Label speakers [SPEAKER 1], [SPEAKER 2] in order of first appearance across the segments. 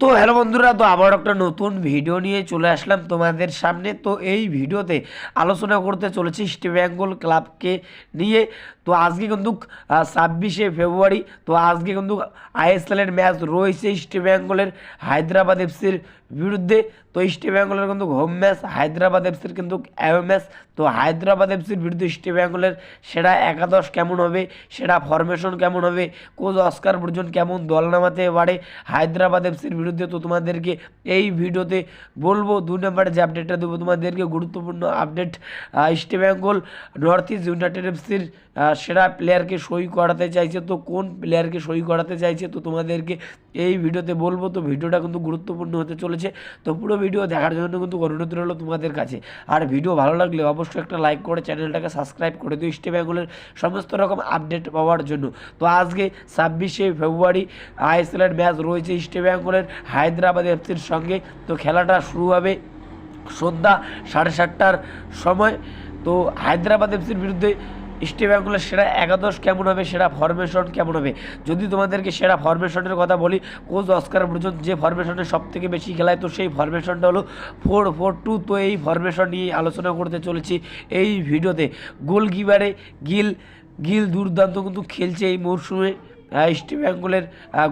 [SPEAKER 1] তো হ্যালো বন্ধুরা, তো আবার একটা নতুন ভিডিও নিয়ে চলে আসলাম তোমাদের সামনে। তো এই ভিডিওতে আলোচনা করতে চলেছি ইস্ট বেঙ্গল ক্লাবকে নিয়ে। তো আজকে কিন্তু ছাব্বিশে ফেব্রুয়ারি, তো আজকে কিন্তু আইএসএলের ম্যাচ রয়েছে ইস্ট বেঙ্গলের হায়দ্রাবাদ এফসির বিরুদ্ধে। তো ইস্ট বেঙ্গলের কিন্তু হোম ম্যাচ হায়দ্রাবাদ এফসির কিন্তু অ্যাওয়ে ম্যাচ তো হায়দ্রাবাদ এফসির বিরুদ্ধে ইস্ট বেঙ্গলের সেরা একাদশ কেমন হবে, সেরা ফরমেশন কেমন হবে, কোচ অস্কার বর্জন কেমন দল নামাতে পারে, হায়দ্রাবাদ এফসির বিরুদ্ধে তো তোমাদেরকে এই ভিডিওতে বলব, দুই নম্বরে যে আপডেটটা দেবো তোমাদেরকে, গুরুত্বপূর্ণ update East Bengal North East United এফসির সেরা প্লেয়ারকে সই করাতে চাইছে তো, কোন প্লেয়ারকে সই করাতে চাইছে তো তোমাদেরকে এই ভিডিওতে বলব। তো ভিডিওটা কিন্তু গুরুত্বপূর্ণ হতে চলেছে। তো পুরো ভিডিও দেখার জন্য কিন্তু অনুরোধ রইল তোমাদের কাছে। আর ভিডিও ভালো লাগলে অবশ্যই একটা লাইক করে চ্যানেলটাকে সাবস্ক্রাইব করে দিও ইস্ট বেঙ্গলের সমস্ত রকম আপডেট পাওয়ার জন্য। তো আজকে ছাব্বিশে ফেব্রুয়ারি আইএসএলের ম্যাচ রয়েছে ইস্ট বেঙ্গলের হায়দ্রাবাদ এফসির সঙ্গে। তো খেলাটা শুরু হবে সন্ধ্যা সাড়ে সাতটার সময়। তো হায়দ্রাবাদ এফসির বিরুদ্ধে ইস্ট বেঙ্গলের সেরা একাদশ কেমন হবে, সেরা ফরমেশন কেমন হবে? যদি তোমাদেরকে সেরা ফরমেশনের কথা বলি কোচ অস্কার ব্রুজন যে ফরমেশনে সব থেকে বেশি খেলায়, তো সেই ফরমেশনটা হলো ফোর ফোর টু তো এই ফরমেশন নিয়ে আলোচনা করতে চলেছি এই ভিডিওতে। গোলকিপারে গিল গিল দুর্দান্ত কিন্তু খেলছে এই মরশুমে। ইস্ট বেঙ্গলের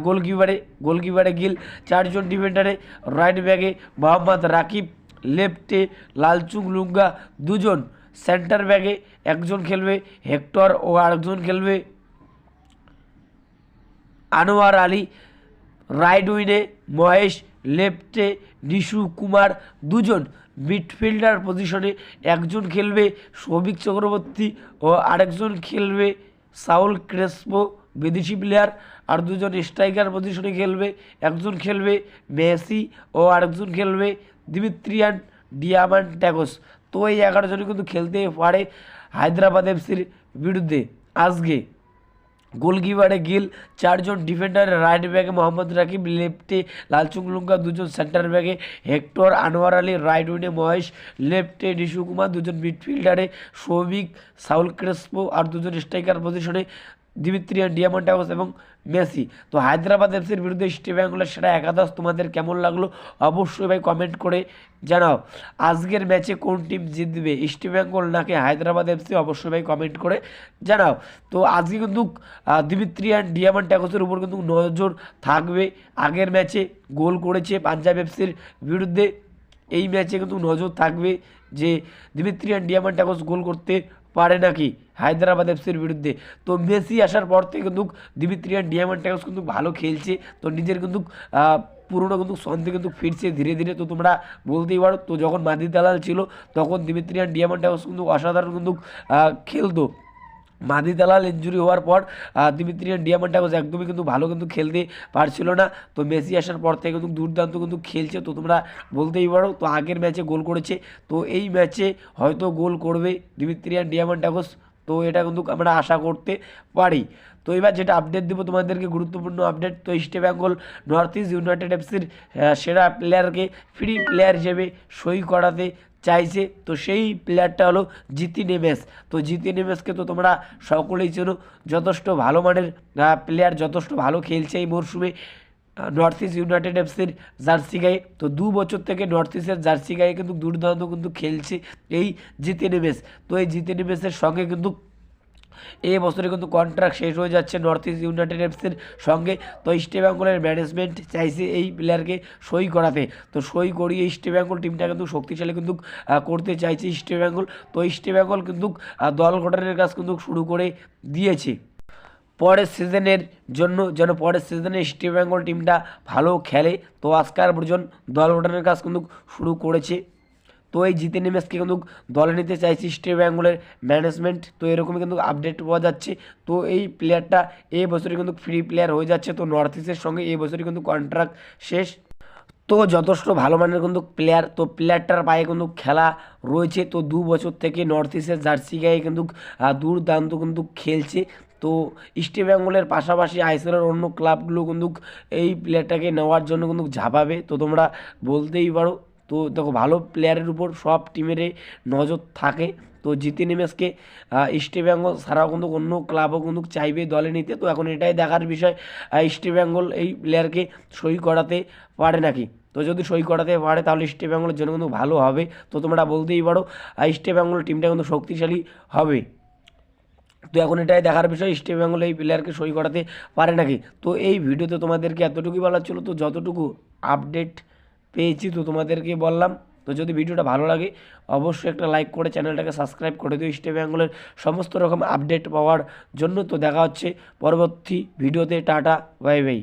[SPEAKER 1] গোলকিপারে গোলকিপারে গিল। চারজন ডিফেন্ডারে রাইট ব্যাগে মোহাম্মদ রাকিব লেফটে লালচুং লুঙ্গা, দুজন সেন্টার ব্যাগে একজন খেলবে হেক্টর ও আরেকজন খেলবে আনোয়ার আলী। রাইট উইনে মহেশ লেফটে নিশু কুমার, দুজন মিডফিল্ডার পজিশনে একজন খেলবে সৌভিক চক্রবর্তী ও আরেকজন খেলবে সাউল ক্রেসপো। বিদেশি প্লেয়ার আর দুজন স্ট্রাইকার পজিশনে খেলবে। একজন খেলবে মেসি ও আরেকজন খেলবে দিমিত্রিয়ান ডিয়ামান ট্যাগোস তো এই এগারো জন কিন্তু খেলতে পারে হায়দ্রাবাদ এফসির বিরুদ্ধে। আজকে গোলকিপারে গিল চারজন ডিফেন্ডার রাইট ব্যাগে মোহাম্মদ রাকিব লেফটে লালচুং লুঙ্গা দুজন সেন্টার ব্যাগে হেক্টর আনোয়ার আলী রাইট উইনে মহেশ লেফটে নিশু কুমার, দুজন মিডফিল্ডারে সৌভিক, সাউল ক্রেসপো, আর দুজন স্ট্রাইকার পজিশনে দিমিত্রিয়ান ডিয়ামন্টাগস এবং মেসি তো হায়দ্রাবাদ এফসির বিরুদ্ধে ইস্ট বেঙ্গলের সেরা একাদশ, তোমাদের কেমন লাগল? অবশ্যই ভাই কমেন্ট করে জানাও। আজকের ম্যাচে কোন টিম জিতবে? ইস্ট বেঙ্গল নাকি হায়দ্রাবাদ এফসি অবশ্যই ভাই কমেন্ট করে জানাও। তো আজকে কিন্তু দিমিত্রিয়ান ডিয়ামন্ড ট্যাগসের উপর কিন্তু নজর থাকবে। আগের ম্যাচে গোল করেছে পাঞ্জাব এফসির বিরুদ্ধে। এই ম্যাচে কিন্তু নজর থাকবে যে দিমিত্রিয়ান ডিয়ামন্ড ট্যাগস গোল করতে পারে নাকি? হায়দ্রাবাদ এফসির বিরুদ্ধে। তো মেসি আসার পর থেকে কিন্তু দিমিত্রিয়ান ডিয়ামন্ড ট্যাগস কিন্তু ভালো খেলছে। তো নিজের কিন্তু পুরোনো কিন্তু সন্ধে কিন্তু ফিরছে ধীরে ধীরে। তো তোমরা বলতেই পারো, তো যখন মাদি দালাল ছিল, তখন দিমিত্রিয়ান ডিয়ামন্ড ট্যাগস কিন্তু অসাধারণ কিন্তু খেলতো। মাদি দালাল ইঞ্জুরি হওয়ার পর দিমিত্রিয়ান ডিয়ামন্ডাগোস একদমই কিন্তু ভালো কিন্তু খেলতে পারছিল না। তো মেসি আসার পর থেকে কিন্তু দুর্দান্ত কিন্তু খেলছে। তো তোমরা বলতেই পারো, তো আগের ম্যাচে গোল করেছে। তো এই ম্যাচে হয়তো গোল করবে দিমিত্রিয়ান ডিয়ামন্ডাগোস তো এটা কিন্তু আমরা আশা করতে পারি। তো এবার যেটা আপডেট দেবো তোমাদেরকে, গুরুত্বপূর্ণ আপডেট তো East Bengal North East United এফসির সেরা প্লেয়ারকে ফ্রি প্লেয়ার হিসেবে সই করাতে চাইছে। তো সেই প্লেয়ারটা হলো জিতি নেমেস। তো জিতি নেমেসকে তো তোমরা সকলেই চেনো। যথেষ্ট ভালো মানের প্লেয়ার যথেষ্ট ভালো খেলছে এই মরশুমে নর্থ ইস্ট ইউনাইটেড এফসির জার্সি গায়ে। তো দু বছর থেকে নর্থ ইস্টের জার্সি গায়ে কিন্তু দুর্দান্ত কিন্তু খেলছে এই জিতে নেমেস। তো এই জিতে নেমেসের সঙ্গে কিন্তু এই বছরে কিন্তু কন্ট্রাক্ট শেষ হয়ে যাচ্ছে নর্থ ইস্ট ইউনাইটেড এফসির সঙ্গে। তো ইস্ট বেঙ্গলের ম্যানেজমেন্ট চাইছে এই প্লেয়ারকে সই করাতে। তো সই করিয়ে ইস্ট বেঙ্গল টিমটা কিন্তু শক্তিশালী কিন্তু করতে চাইছে ইস্ট বেঙ্গল তো ইস্ট বেঙ্গল কিন্তু দল গঠনের কাজ কিন্তু শুরু করে দিয়েছে। পরের সিজনের জন্য, যেন পরের সিজনে ইস্ট বেঙ্গল টিমটা ভালো খেলে। তো আজকার পর্যন্ত দল গঠনের কাজ কিন্তু শুরু করেছে। তো এই জিতে নেমেসকে কিন্তু দলে নিতে চাইছে ইস্ট বেঙ্গলের ম্যানেজমেন্ট তো এরকমই কিন্তু আপডেট পাওয়া যাচ্ছে। তো এই প্লেয়ারটা এই বছরে কিন্তু ফ্রি প্লেয়ার হয়ে যাচ্ছে। তো নর্থ ইস্টের সঙ্গে এই বছরে কিন্তু কন্ট্রাক্ট শেষ। তো যথেষ্ট ভালো মানের কিন্তু প্লেয়ার তো প্লেয়ারটার পায়ে কিন্তু খেলা রয়েছে। তো দু বছর থেকে নর্থ ইস্টের জার্সি গায়ে কিন্তু দুর্দান্ত কিন্তু খেলছে। তো ইস্ট বেঙ্গলের পাশাপাশি আইসিএলের অন্য ক্লাবগুলো কিন্তু এই প্লেয়ারটাকে নেওয়ার জন্য কিন্তু ঝাঁপাবে। তো তোমরা বলতেই পারো। তো দেখো ভালো প্লেয়ারের উপর সব টিমেরই নজর থাকে। তো জিতে নিমেষকে ইস্ট বেঙ্গল ছাড়াও কিন্তু অন্য ক্লাবও কিন্তু চাইবে দলে নিতে। তো এখন এটাই দেখার বিষয় ইস্ট বেঙ্গল এই প্লেয়ারকে সই করাতে পারে নাকি? তো যদি সই করাতে পারে তাহলে ইস্ট বেঙ্গলের জন্য কিন্তু ভালো হবে। তো তোমরা বলতেই পারো ইস্ট বেঙ্গল টিমটা কিন্তু শক্তিশালী হবে। তো এখন এটাই দেখার বিষয় ইস্ট বেঙ্গল এই প্লেয়ারকে সই করাতে পারে নাকি? তো এই ভিডিওতে তোমাদেরকে এতটুকুই বলার ছিল। তো যতটুকু আপডেট পেয়েছি তো তোমাদেরকে বললাম। তো যদি ভিডিওটা ভালো লাগে, অবশ্যই একটা লাইক করে চ্যানেলটাকে সাবস্ক্রাইব করে দিও। স্টে বেঙ্গলের সমস্ত রকম আপডেট পাওয়ার জন্য তো দেখা হচ্ছে। পরবর্তী ভিডিওতে টাটা বাই বাই